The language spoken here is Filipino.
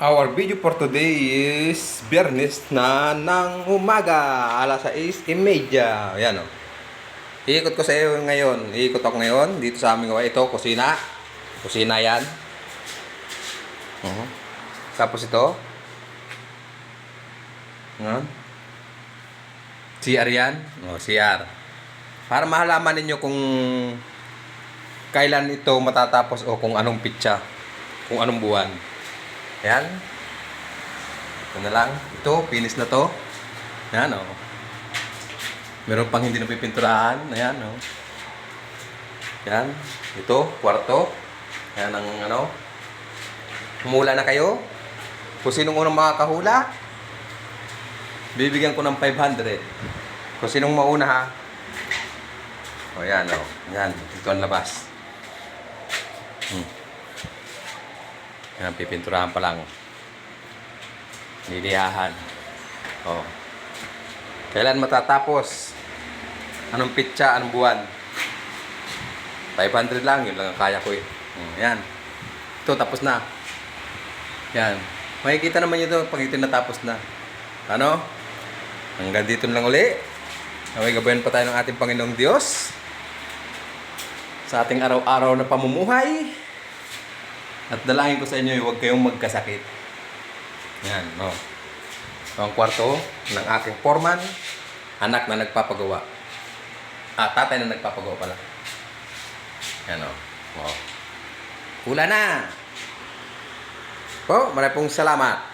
Our video for today is Biyernes na ng umaga, alas 6.30. Ayan o. Iikot ko sa iyo ngayon. Iikot ako ngayon dito sa aming gawa. Ito, kusina. Kusina yan. Uh Tapos ito. Ngayon. CR yan. O, CR. Para mahalaman ninyo kung kailan ito matatapos o kung anong pitsa. Kung anong buwan. Yan. Ito na lang. Ito, finish na to. Yan, o. Meron pang hindi napipinturahan. Ayan, o. Yan. Ito, kwarto. Yan ang ano. Humula na kayo. Kung sinong unang makakahula, bibigyan ko ng 500. Kung sinong mauna ha. O yan, o. Yan. Ito ang labas. Hmm. Yan, pipinturahan pa lang. Lilihahan. Oh. Kailan matatapos? Anong pitsa? Anong buwan? 500 lang. Yun lang ang kaya ko eh. Hmm, Yan. Ito, tapos na. Yan. Makikita naman nyo ito pag ito natapos na. Ano? Hanggang dito lang uli. Naway gabayan pa tayo ng ating Panginoong Diyos. Sa ating araw-araw na pamumuhay. At dalangin ko sa inyo, huwag kayong magkasakit. Yan, no. Ito ang kwarto ng aking foreman, anak na nagpapagawa. Ah, tatay na nagpapagawa pala. Yan, no. Oh. Hula na! Po, maraming salamat.